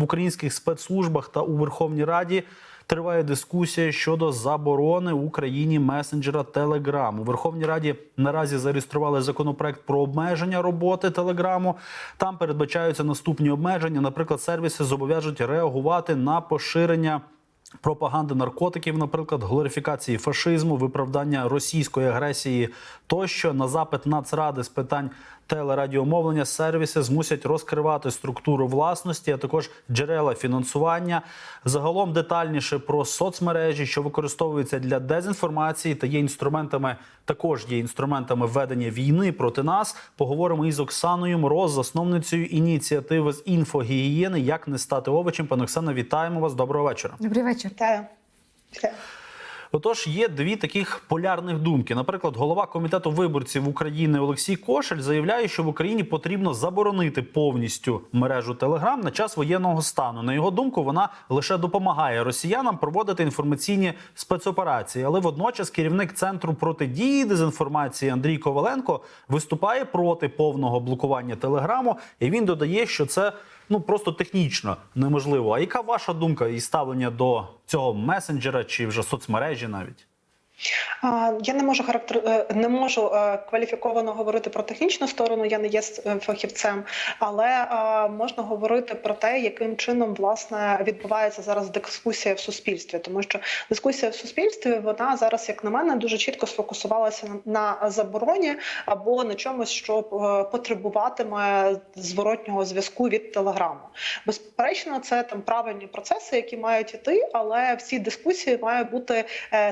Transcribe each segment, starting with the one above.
в українських спецслужбах та у Верховній Раді. Триває дискусія щодо заборони Україні месенджера Телеграм. У Верховній Раді наразі зареєстрували законопроект про обмеження роботи Телеграму. Там передбачаються наступні обмеження. Наприклад, сервіси зобов'яжуть реагувати на поширення. Пропаганди наркотиків, наприклад, глорифікації фашизму, виправдання російської агресії тощо на запит Нацради з питань телерадіомовлення сервіси змусять розкривати структуру власності, а також джерела фінансування. Загалом детальніше про соцмережі, що використовуються для дезінформації та є інструментами, також є інструментами ведення війни проти нас. Поговоримо із Оксаною Мороз, засновницею ініціативи з інфогігієни Як не стати овочем. Пане Оксано, вітаємо вас. Доброго вечора. Добрий вечір. Вітаю. Отож, є дві таких полярних думки. Наприклад, голова комітету виборців України Олексій Кошель заявляє, що в Україні потрібно заборонити повністю мережу Телеграм на час воєнного стану. На його думку, вона лише допомагає росіянам проводити інформаційні спецоперації. Але водночас керівник центру протидії дезінформації Андрій Коваленко виступає проти повного блокування телеграму, і він додає, що це ну просто технічно неможливо. А яка ваша думка і ставлення до цього месенджера чи вже соцмережі навіть? Я не можу характер е, не можу е, кваліфіковано говорити про технічну сторону. Я не є е, фахівцем, але можна говорити про те, яким чином власне відбувається зараз дискусія в суспільстві, тому що дискусія в суспільстві вона зараз, як на мене, дуже чітко сфокусувалася на забороні або на чомусь, що потребуватиме зворотнього зв'язку від телеграму. Безперечно, це там правильні процеси, які мають іти, але в цій дискусії має бути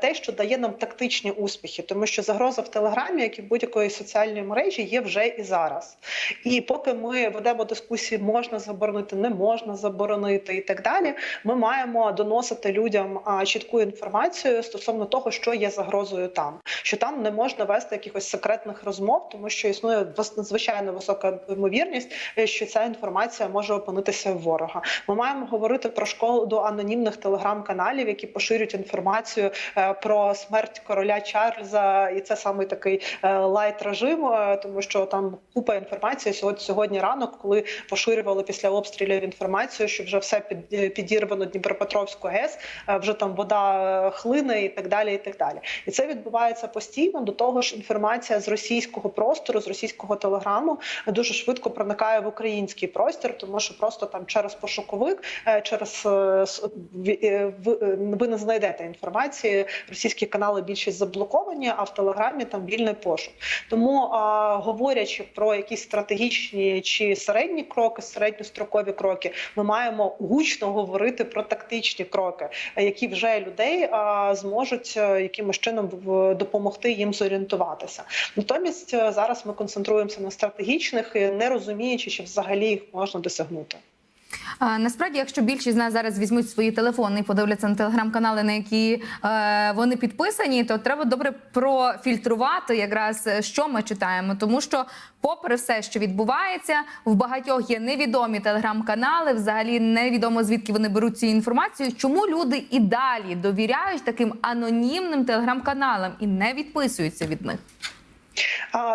те, що дає нам тактичні успіхи, тому що загроза в телеграмі, як і в будь-якої соціальної мережі, є вже і зараз. І поки ми ведемо дискусії, можна заборонити, не можна заборонити і так далі. Ми маємо доносити людям чітку інформацію стосовно того, що є загрозою там, що там не можна вести якихось секретних розмов, тому що існує надзвичайно висока ймовірність, е, що ця інформація може опинитися в ворога. Ми маємо говорити про школу до анонімних телеграм-каналів, які поширюють інформацію е, про смерть короля Чарльза, і це саме такий е, лайт режим, е, тому що там купа інформації сьогодні, сьогодні ранок, коли поширювали після обстрілів інформацію, що вже все під, е, підірвано Дніпропетровську ГЕС, вже там вода хлине і так далі. І так далі. І це відбувається постійно. До того ж, інформація з російського простору, з російського телеграму дуже швидко проникає в український простір, тому що просто там через пошуковик, через ви- не знайдете інформації. Російські канали більшість заблоковані, а в телеграмі там вільний пошук. Тому а, говорячи про якісь стратегічні чи середні кроки, середньострокові кроки, ми маємо гучно говорити про тактичні кроки, які вже людей а, зможуть е, якимось чином допомогти їм зорієнтуватися. Натомість е, зараз ми концентруємося на стратегічних, не розуміючи, чи взагалі їх можна досягнути. Насправді, якщо більшість з нас зараз візьмуть свої телефони і подивляться на телеграм-канали, на які е, вони підписані, то треба добре профільтрувати, якраз е, що ми читаємо, тому що, попри все, що відбувається, в багатьох є невідомі телеграм-канали, взагалі невідомо звідки вони беруть цю інформацію. Чому люди і далі довіряють таким анонімним телеграм-каналам і не відписуються від них?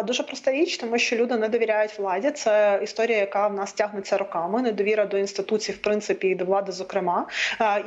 Дуже проста річ, тому що люди не довіряють владі. Це історія, яка в нас тягнеться роками. Недовіра до інституцій, в принципі, і до влади, зокрема.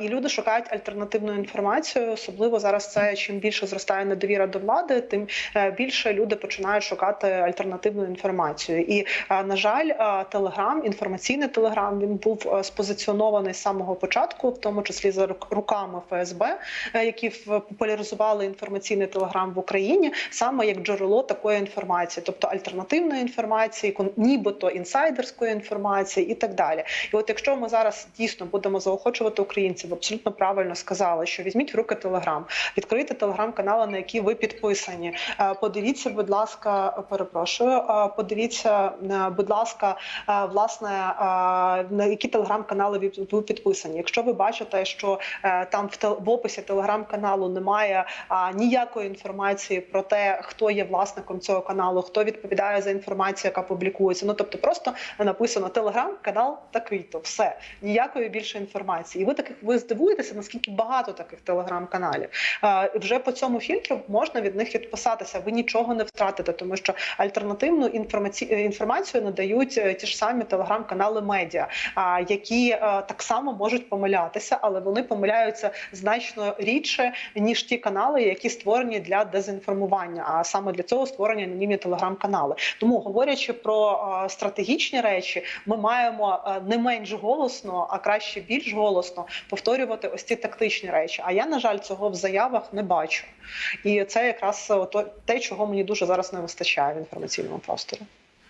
І люди шукають альтернативну інформацію. Особливо зараз це чим більше зростає недовіра до влади, тим е, більше люди починають шукати альтернативну інформацію. І на жаль, телеграм, інформаційний телеграм, він був е, спозиціонований з самого початку, в тому числі за рук- руками ФСБ, е, які популяризували інформаційний телеграм в Україні, саме як джерело такої інформації, тобто альтернативної інформації, нібито інсайдерської інформації і так далі. І от якщо ми зараз дійсно будемо заохочувати українців, абсолютно правильно сказали, що візьміть в руки телеграм, відкрийте телеграм-канали, на які ви підписані. Е, Подивіться, будь ласка, перепрошую. е, Подивіться, е, будь ласка, власне, на які телеграм-канали ви підписані. Якщо ви бачите, що там в описі телеграм-каналу немає ніякої інформації про те, хто є власником власником цього каналу, хто відповідає за інформацію, яка публікується. Ну тобто, просто написано телеграм-канал такий-то, все ніякої більше інформації. І ви таких ви здивуєтеся, наскільки багато таких телеграм-каналів. Вже по цьому фільтру можна від них відписатися. Ви нічого не втратите, тому що альтернативну інформаці... інформацію надають е, ті ж самі телеграм-канали медіа, а, які е, так само можуть помилятися, але вони помиляються значно рідше ніж ті канали, які створені для дезінформування. А саме для цього створені анонімні телеграм-канали. Тому говорячи про е, стратегічні речі, ми маємо е, не менш голосно, а краще більш голосно повторювати ось ці тактичні речі. А я на жаль цього в заявах не бачу. І це якраз е, то- те, чого мені дуже зараз не вистачає в інформаційному просторі.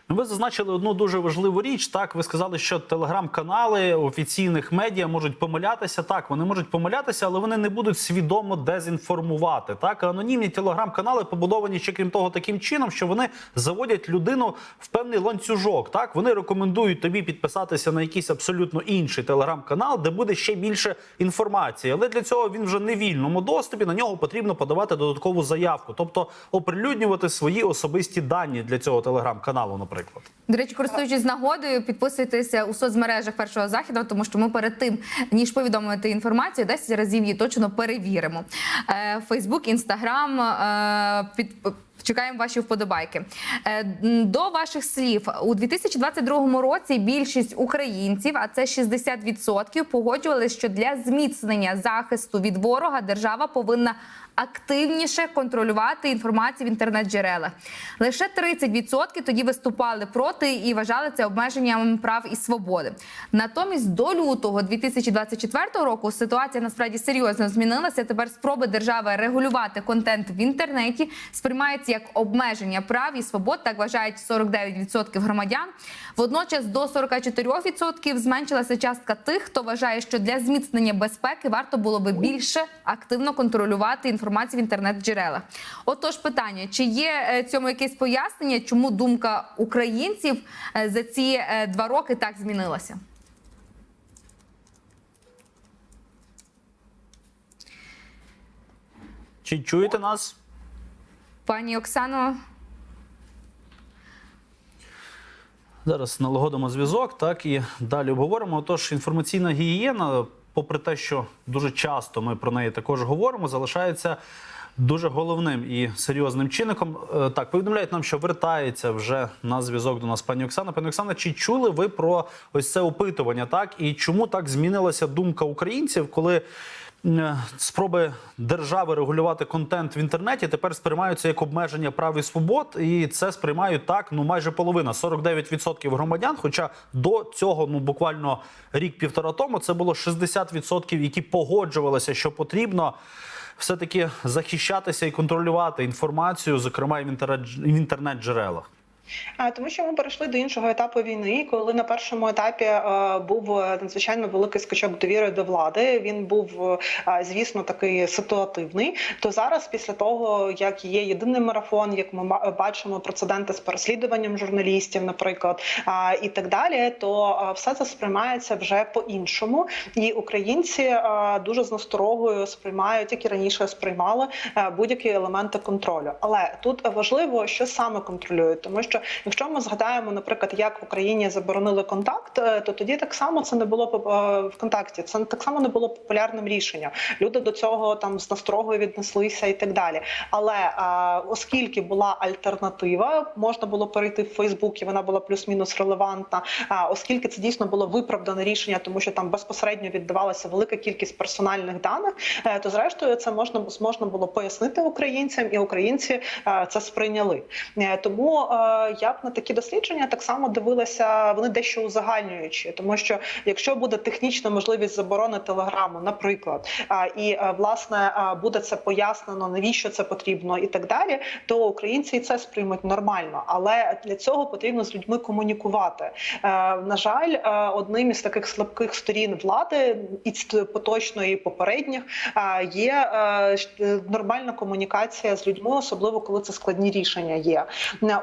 Ви зазначили одну дуже важливу річ. Так, ви сказали, що телеграм-канали офіційних медіа можуть помилятися. Так, вони можуть помилятися, але вони не будуть свідомо дезінформувати. Так, анонімні телеграм-канали побудовані ще крім того, таким чином, що вони заводять людину в певний ланцюжок. Так, вони рекомендують тобі підписатися на якийсь абсолютно інший телеграм-канал, де буде ще більше інформації. Але для цього він вже не вільному доступі. На нього потрібно подавати додаткову заявку, тобто оприлюднювати свої особисті дані для цього телеграм-каналу, наприклад. До речі, користуючись нагодою, підписуйтеся у соцмережах першого західу, тому що ми перед тим ніж повідомити інформацію, 10 разів її точно перевіримо. Фейсбук, інстаграм під. Чекаємо ваші вподобайки. Е, До ваших слів у 2022 році більшість українців, а це 60%, погоджувалися, що для зміцнення захисту від ворога держава повинна активніше контролювати інформацію в інтернет-джерелах. Лише 30% тоді виступали проти і вважали це обмеженням прав і свободи. Натомість до лютого 2024 року ситуація насправді серйозно змінилася. Тепер спроби держави регулювати контент в інтернеті сприймаються як обмеження прав і свобод. Так вважають 49% громадян. Водночас до 44% зменшилася частка тих, хто вважає, що для зміцнення безпеки варто було би більше активно контролювати інформацію в інтернет-джерелах. Отож, питання: чи є е, цьому якесь пояснення, чому думка українців е, за ці е, два роки так змінилася? Чи чуєте нас? Пані Оксано, Зараз налагодимо зв'язок, так і далі обговоримо. Отож, інформаційна гігієна, попри те, що дуже часто ми про неї також говоримо, залишається дуже головним і серйозним чинником. Е, Так, повідомляють нам, що вертається вже на зв'язок до нас пані Оксана. Пані Оксана, чи чули ви про ось це опитування? Так і чому так змінилася думка українців, коли спроби держави регулювати контент в інтернеті тепер сприймаються як обмеження прав і свобод, і це сприймають так. Ну майже половина 49% громадян. Хоча до цього, ну буквально рік-півтора тому, це було 60%, які погоджувалися, що потрібно. Все-таки захищатися і контролювати інформацію, зокрема і в інтернет-джерелах. Тому що ми перейшли до іншого етапу війни, коли на першому етапі е, був е, надзвичайно великий скачок довіри до влади. Він був, е, звісно, такий ситуативний. То зараз, після того як є єдиний марафон, як ми бачимо прецеденти з переслідуванням журналістів, наприклад, і так далі, то все це сприймається вже по-іншому, і українці дуже з насторогою сприймають, як і раніше сприймали будь-які елементи контролю. Але тут важливо, що саме контролюють, тому що якщо ми згадаємо, наприклад, як в Україні заборонили контакт, е, то тоді так само це не було е, в контакті. Це так само не було популярним рішенням. Люди до цього там з настрогою віднеслися і так далі. Але е, оскільки була альтернатива, можна було перейти в Фейсбук, і вона була плюс-мінус релевантна. Оскільки це дійсно було виправдане рішення, тому що там безпосередньо віддавалася велика кількість персональних даних, то зрештою це можна можна було пояснити українцям, і українці це сприйняли. Тому я б на такі дослідження так само дивилася. Вони дещо узагальнюючі, тому що якщо буде технічна можливість заборони телеграму, наприклад, і е, власне буде це пояснено, навіщо це потрібно, і так далі, то українці і це сприймуть нормально. Але для цього потрібно з людьми комунікувати. Е, На жаль, е, одним із таких слабких сторін влади і поточної і попередніх є нормальна комунікація з людьми, особливо коли це складні рішення є.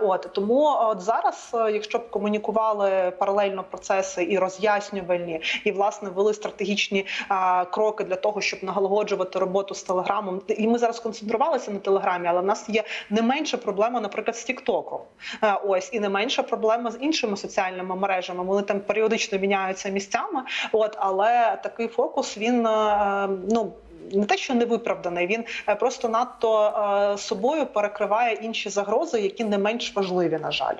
От тому Тому от зараз, е, якщо б комунікували паралельно процеси і роз'яснювальні, і власне вели стратегічні а, кроки для того, щоб налагоджувати роботу з телеграмом, і ми зараз концентрувалися на телеграмі, але в нас є не менша проблема, наприклад, з Тіктоком. Е, Ось і не менша проблема з іншими соціальними мережами. Вони там періодично міняються місцями. От але такий фокус він е, ну. Не те, що не виправданий, він е, просто надто е, собою перекриває інші загрози, які не менш важливі, на жаль.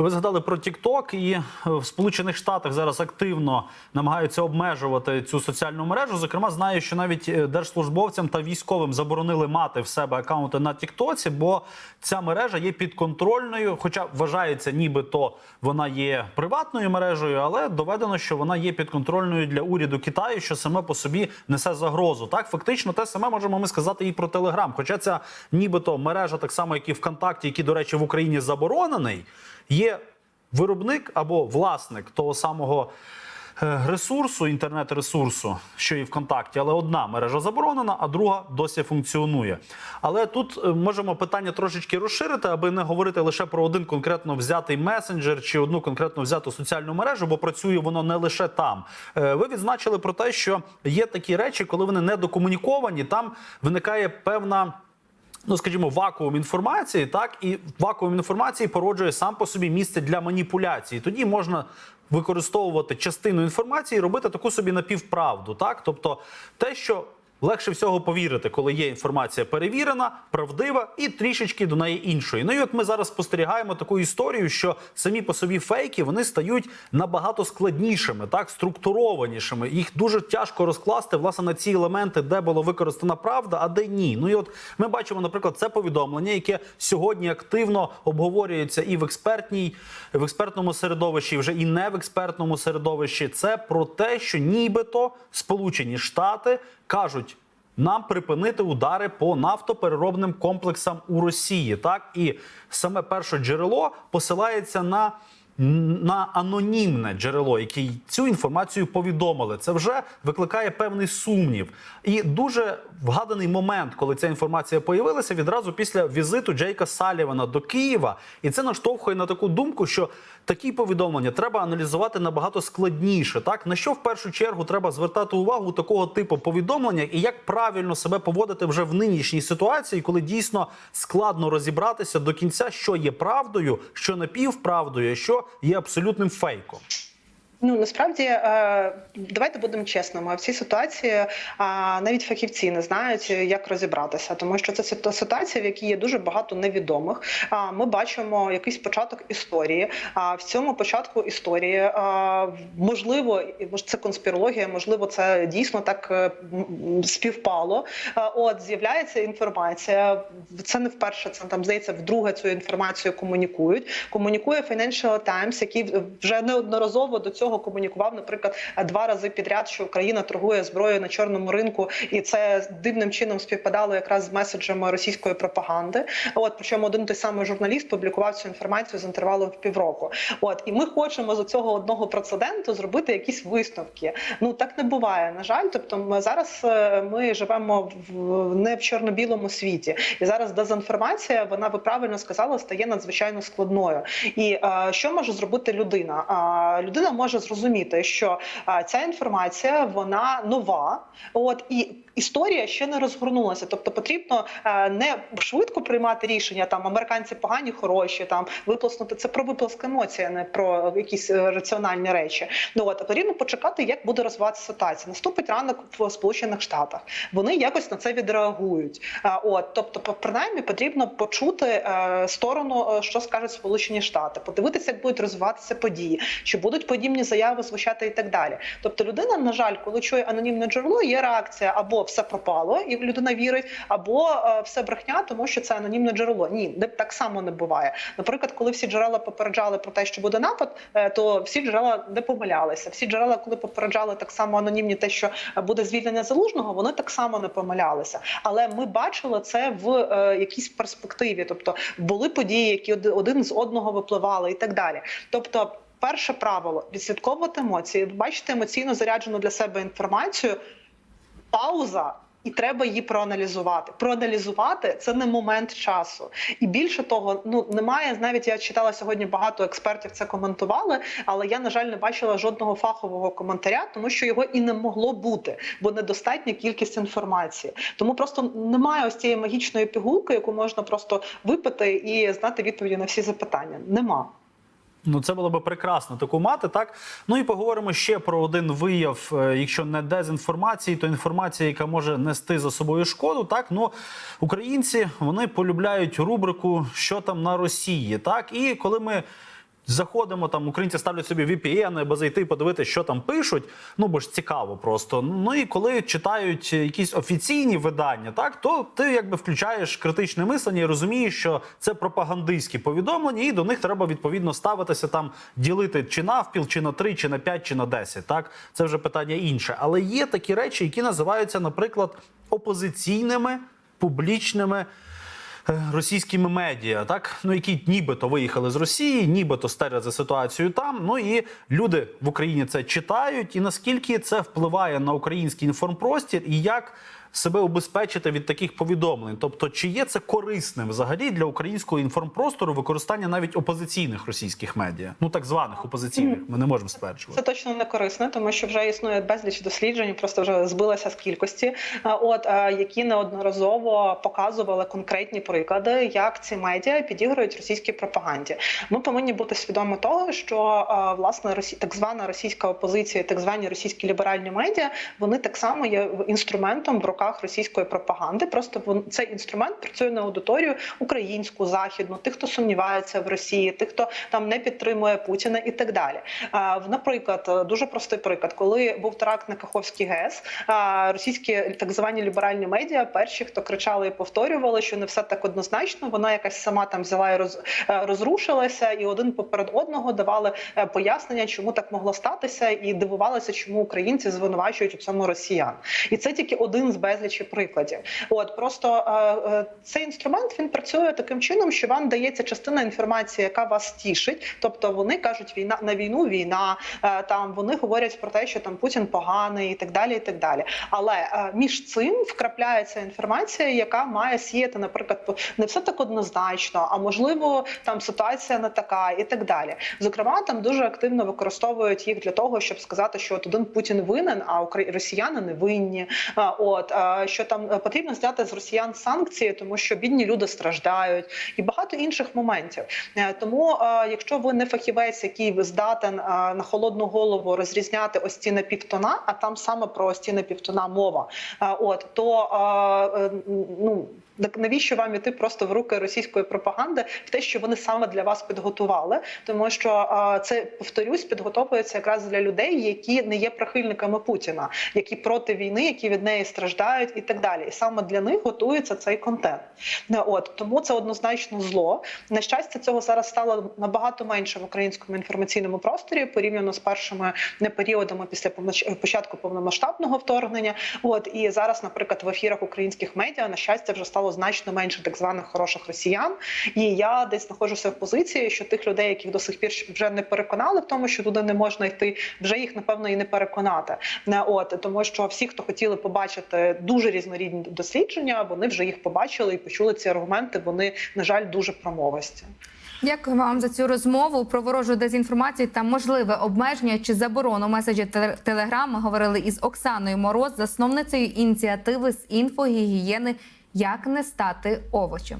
Ви згадали про TikTok, і е, в Сполучених Штатах зараз активно намагаються обмежувати цю соціальну мережу. Зокрема, знаю, що навіть е, держслужбовцям та військовим заборонили мати в себе акаунти на Тіктоці, бо ця мережа є підконтрольною, хоча вважається, нібито вона є приватною мережею, але доведено, що вона є підконтрольною для уряду Китаю, що саме по собі несе загрозу. Так, фактично, те саме можемо ми сказати і про Телеграм. Хоча ця нібито мережа, так само як і ВКонтакті, який, до речі, в Україні заборонений, є виробник або власник того самого. е, Ресурсу, інтернет-ресурсу, що і ВКонтакті, але одна мережа заборонена, а друга досі функціонує. Але тут е, можемо питання трошечки розширити, аби не говорити лише про один конкретно взятий месенджер чи одну конкретно взяту соціальну мережу, бо працює воно не лише там. Е, Ви відзначили про те, що є такі речі, коли вони не докомуніковані, там виникає певна ну скажімо, вакуум інформації, так і вакуум інформації породжує сам по собі місце для маніпуляції. Тоді можна використовувати частину інформації і робити таку собі напівправду. Так, тобто те, що легше всього повірити, коли є інформація перевірена, правдива і трішечки до неї іншої. Ну і от ми зараз спостерігаємо таку історію, що самі по собі фейки вони стають набагато складнішими, так структурованішими. Їх дуже тяжко розкласти власне на ці елементи, де була використана правда, а де ні. Ну і от ми бачимо, наприклад, це повідомлення, яке сьогодні активно обговорюється і в експертній, в експертному середовищі, вже і не в експертному середовищі. Це про те, що нібито Сполучені Штати кажуть. Нам припинити удари по нафтопереробним комплексам у Росії, так і саме перше джерело посилається на, на анонімне джерело, яке цю інформацію повідомили. Це вже викликає певний сумнів. І дуже вгаданий момент, коли ця інформація появилася, відразу після візиту Джейка Салівана до Києва, і це наштовхує на таку думку, що такі повідомлення треба аналізувати набагато складніше. Так на що в першу чергу треба звертати увагу у такого типу повідомлення, і як правильно себе поводити вже в нинішній ситуації, коли дійсно складно розібратися до кінця, що є правдою, що напівправдою, що є абсолютним фейком. Ну насправді е, давайте будемо чесними. В цій ситуації е, навіть фахівці не знають, як розібратися, тому що це ситуація, в якій є дуже багато невідомих. Ми бачимо якийсь початок історії. А в цьому початку історії е, можливо, це конспірологія, можливо, це дійсно так співпало. От з'являється інформація. Це не вперше, це там здається, вдруге цю інформацію комунікують. Комунікує Financial Times, який вже неодноразово до цього комунікував, наприклад, два рази підряд, що Україна торгує зброєю на чорному ринку, і це дивним чином співпадало якраз з меседжами російської пропаганди. От причому один той самий журналіст публікував цю інформацію з інтервалом в півроку. От і ми хочемо з цього одного прецеденту зробити якісь висновки. Ну так не буває. На жаль, тобто ми зараз е, ми живемо в не в чорно-білому світі, і зараз дезінформація, вона ви правильно сказала, стає надзвичайно складною. І е, що може зробити людина? А людина може зрозуміти, що ця інформація вона нова, от і. Історія ще не розгорнулася, тобто потрібно е, не швидко приймати рішення. Там американці погані, хороші, там виплеснути це про виплеск емоцій, а не про якісь е, раціональні речі. Ну от потрібно почекати, як буде розвиватися ситуація. Наступить ранок в Сполучених Штатах. Вони якось на це відреагують. От, тобто, принаймні, потрібно почути е, сторону, що скажуть Сполучені Штати, подивитися, як будуть розвиватися події, чи будуть подібні заяви звучати і так далі. Тобто, людина, на жаль, коли чує анонімне джерело, є реакція або все пропало, і людина вірить, або е, все брехня, тому що це анонімне джерело. Ні, так само не буває. Наприклад, коли всі джерела попереджали про те, що буде напад, е, то всі джерела не помилялися. Всі джерела, коли попереджали так само анонімні, те, що е, буде звільнення залужного, вони так само не помилялися. Але ми бачили це в якійсь перспективі, тобто були події, які один з одного випливали, і так далі. Тобто. Перше правило відслідковувати емоції, бачите емоційно заряджену для себе інформацію. Пауза І треба її проаналізувати. Проаналізувати це не момент часу. І більше того, ну немає навіть я читала сьогодні багато експертів це коментували, але я на жаль не бачила жодного фахового коментаря, тому що його і не могло бути, бо недостатня кількість інформації. Тому просто немає ось цієї магічної пігулки, яку можна просто випити і знати відповіді на всі запитання. Нема. Ну, це було би прекрасно таку мати, так? Ну і поговоримо ще про один вияв, е, якщо не дезінформації, то інформація, яка може нести за собою шкоду. Так, ну українці вони полюбляють рубрику Що там на Росії. Так, і коли ми. Заходимо там, українці ставлять собі VPN, аби зайти подивитися, що там пишуть. Ну бо ж цікаво просто. Ну і коли читають якісь офіційні видання, так то ти якби включаєш критичне мислення і розумієш, що це пропагандистські повідомлення, і до них треба відповідно ставитися там, ділити чи навпіл, чи на 3, чи на 5, чи на 10. Так, це вже питання інше. Але є такі речі, які називаються, наприклад, опозиційними публічними російськими медіа, так ну які нібито виїхали з Росії, нібито стежать за ситуацією там. Ну і люди в Україні це читають, і наскільки це впливає на український інформпростір, і як себе убезпечити від таких повідомлень, тобто чи є це корисним взагалі для українського інформпростору використання навіть опозиційних російських медіа, ну так званих опозиційних, ми не можемо стверджувати. Це точно не корисно, тому що вже існує безліч досліджень, просто вже збилася з кількості. От які неодноразово показували конкретні приклади, як ці медіа підігрують російській пропаганді. Ми повинні бути свідомі того, що власне так звана російська опозиція, так звані російські ліберальні медіа, вони так само є інструментом в руках російської пропаганди. Просто цей інструмент працює на аудиторію українську, західну, тих, хто сумнівається в Росії, тих, хто там не підтримує Путіна і так далі. Наприклад, е, дуже простий приклад, коли був теракт на Каховський ГЕС, російські так звані ліберальні медіа, перші, хто кричали і повторювали, що не все так однозначно. Вона якась сама там взяла і роз, е, розрушилася, і один поперед одного давали е, пояснення, чому так могло статися, і дивувалися, чому українці звинувачують у цьому росіян. І це тільки один з безлічі прикладів. От просто е, е, цей інструмент він працює таким чином, що вам дається частина інформації, яка вас тішить. Тобто вони кажуть, війна на війну, війна е, там вони говорять про те, що там Путін поганий і так далі. І так далі. Але між цим вкрапляється інформація, яка має сіяти, наприклад, не все так однозначно, а можливо, там ситуація не така, і так далі. Зокрема, там дуже активно використовують їх для того, щоб сказати, що от один Путін винен, а росіяни не винні. От що там е, потрібно зняти з росіян санкції, тому що бідні люди страждають, і багато інших моментів. Е, Тому, е, якщо ви не фахівець, який здатен е, на холодну голову розрізняти ось ці напівтона, а там саме про ось ці напівтона мова, е, от то е, е, ну. Так навіщо вам іти просто в руки російської пропаганди в те, що вони саме для вас підготували? Тому що це повторюсь, підготовується якраз для людей, які не є прихильниками Путіна, які проти війни, які від неї страждають, і так далі. І саме для них готується цей контент. От тому це однозначно зло. На щастя, цього зараз стало набагато менше в українському інформаційному просторі порівняно з першими не періодами після повноч- початку повномасштабного вторгнення. От і зараз, наприклад, в ефірах українських медіа на щастя вже стало значно менше так званих хороших росіян. І я десь знаходжуся в позиції, що тих людей, яких до сих пір вже не переконали в тому, що туди не можна йти, вже їх напевно і не переконати. Не от тому, що всі, хто хотіли побачити дуже різнорідні дослідження, вони вже їх побачили і почули ці аргументи. Вони на жаль дуже промовисті. Дякую вам за цю розмову про ворожу дезінформацію та можливе обмеження чи заборону меседжі Телеграм. Говорили із Оксаною Мороз, засновницею ініціативи з інфогігієни Як не стати овочем.